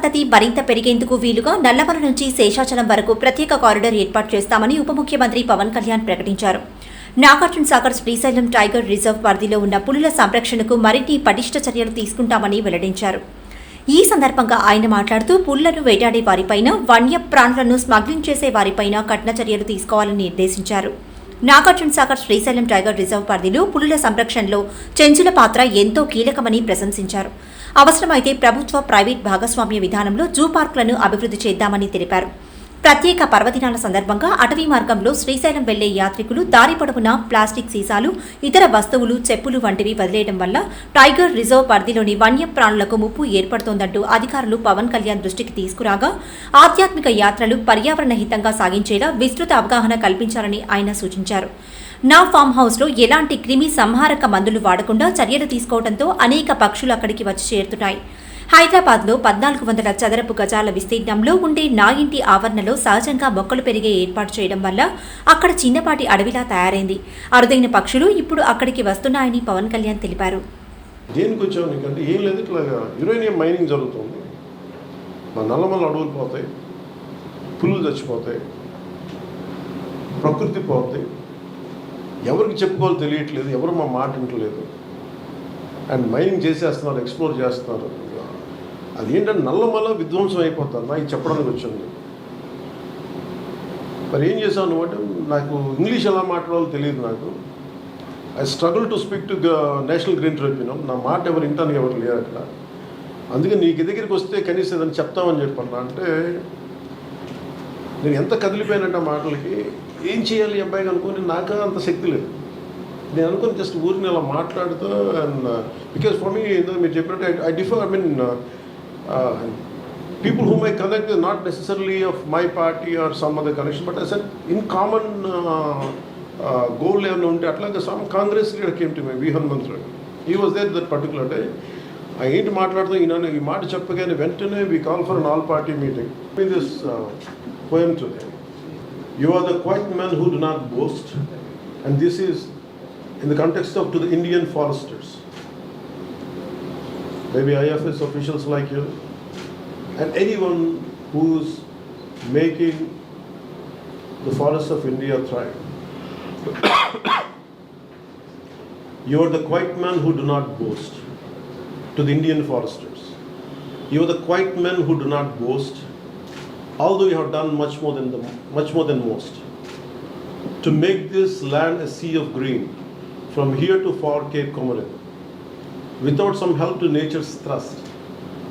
సంతతి మరింత పెరిగేందుకు వీలుగా నల్లమల నుంచి శేషాచలం వరకు ప్రత్యేక కారిడార్ ఏర్పాటు చేస్తామని ఉప ముఖ్యమంత్రి పవన్ కళ్యాణ్ ప్రకటించారు. నాగార్జున సాగర్ శ్రీశైలం టైగర్ రిజర్వ్ పరిధిలో ఉన్న పులుల సంరక్షణకు మరిన్ని పటిష్ట చర్యలు తీసుకుంటామని వెల్లడించారు. ఈ సందర్భంగా ఆయన మాట్లాడుతూ పుల్లను వేటాడే వారిపైన వన్య ప్రాణులను స్మగ్లింగ్ చేసే వారిపైన కఠిన చర్యలు తీసుకోవాలని నిర్దేశించారు. నాగార్జున సాగర్ శ్రీశైలం టైగర్ రిజర్వ్ పరిధిలో పులుల సంరక్షణలో చెంచుల పాత్ర ఎంతో కీలకమని ప్రశంసించారు. అవసరమైతే ప్రభుత్వ ప్రైవేట్ భాగస్వామ్య విధానంలో జూ పార్కులను అభివృద్ధి చేద్దామని తెలిపారు. ప్రత్యేక పర్వదినాల సందర్భంగా అటవీ మార్గంలో శ్రీశైలం వెళ్ళే యాత్రికులు దారి పొడవునా ప్లాస్టిక్ సీసాలు ఇతర వస్తువులు చెప్పులు వంటివి వదిలేయడం వల్ల టైగర్ రిజర్వ్ పరిధిలోని వన్యప్రాణులకు ముప్పు ఏర్పడుతోందంటూ అధికారులు పవన్ కళ్యాణ్ దృష్టికి తీసుకురాగా ఆధ్యాత్మిక యాత్రలు పర్యావరణ హితంగా సాగించేలా విస్తృత అవగాహన కల్పించాలని ఆయన సూచించారు. నా ఫామ్ హౌస్లో ఎలాంటి క్రిమి సంహారక మందులు వాడకుండా చర్యలు తీసుకోవడంతో అనేక పక్షులు అక్కడికి వచ్చి చేరుతున్నాయి. హైదరాబాద్లో పద్నాలుగు వందల చదరపు గజాల విస్తీర్ణంలో ఉండే నా ఇంటి ఆవరణలో సహజంగా మొక్కలు పెరిగే ఏర్పాటు చేయడం వల్ల అక్కడ చిన్నపాటి అడవిలా తయారైంది. అరుదైన పక్షులు ఇప్పుడు అక్కడికి వస్తున్నాయని పవన్ కళ్యాణ్ తెలిపారు. దేనికి వచ్చావు నీకంటే? ఏం లేదు ఇట్లా యురేనియం మైనింగ్ జరుగుతుంది. మా నల్లమల్ల అడవులు పోతాయి పుల్లు చచ్చిపోతాయి ప్రకృతి పోతాయి. ఎవరికి చెప్పుకోవాలో తెలియట్లేదు ఎవరు మా మాట వింటలేదు. అండ్ మైనింగ్ చేసేస్తున్నారు ఎక్స్ప్లోర్ చేస్తున్నారు. అది ఏంటంటే నల్లమల్ల విధ్వంసం అయిపోతుంది నాకు చెప్పడానికి వచ్చింది మరి ఏం చేశావు అంటే నాకు ఇంగ్లీష్ ఎలా మాట్లాడాలో తెలియదు నాకు. I struggle to speak to national green tribunal నా మాట ఎవరు వింటానికి ఎవరు లేరు అక్కడ. అందుకే నీకు దగ్గరికి వస్తే కనీసం ఏదైనా చెప్తామని చెప్పన్నా. అంటే నేను ఎంత కదిలిపోయానంటే మాటలకి ఏం చేయాలి అబ్బాయి అబ్బాయికి అనుకుని నాకు అంత శక్తి లేదు. నేను అనుకుని జస్ట్ ఊరిని అలా మాట్లాడుతూ అండ్ బికాస్ ఫర్ మీ మీరు చెప్పినట్టు I differ I mean people whom I connect not necessary of my party or some other connection but us in common goal ఏమైనా ఉంటే అట్లాగే some Congress leader came to my V Hanumantha Rao he was there that particular day ఆ ఏంటి మాట్లాడుతూ ఈయన ఈ మాట చెప్పగానే వెంటనే we call for an all party meeting in this poem to you are the quiet man who do not boast and this is in the context of to the Indian foresters, maybe IFS officials like you, and anyone who's making the forests of India thrive. you are the quiet men who do not boast to the Indian foresters. You are the quiet men who do not boast, although you have done much more than the, much more than most. To make this land a sea of green, from here to far Cape Comorin. Without some help to nature's thrust,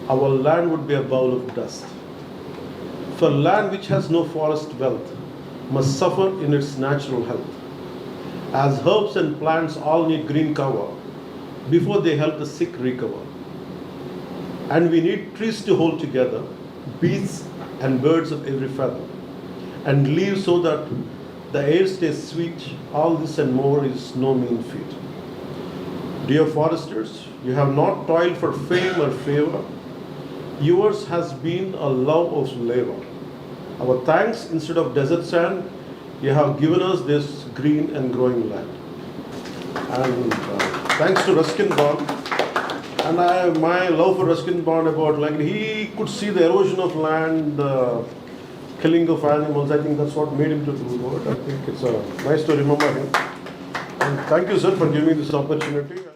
our land would be a bowl of dust. For land which has no forest wealth must suffer in its natural health. As herbs and plants all need green cover before they help the sick recover. And we need trees to hold together, beasts and birds of every feather, and leaves so that the air stays sweet. All this and more is no mean feat. Dear foresters, you have not toiled for fame or favor. Yours has been a love of labor. Our thanks instead of desert sand, you have given us this green and growing land. And uh, thanks to Ruskin Bond, and I, my love for Ruskin Bond about like he could see the erosion of land. Uh, killing of animals. I think that's what made him to do it. I think it's uh, nice to remember him. And thank you, sir, for giving me this opportunity.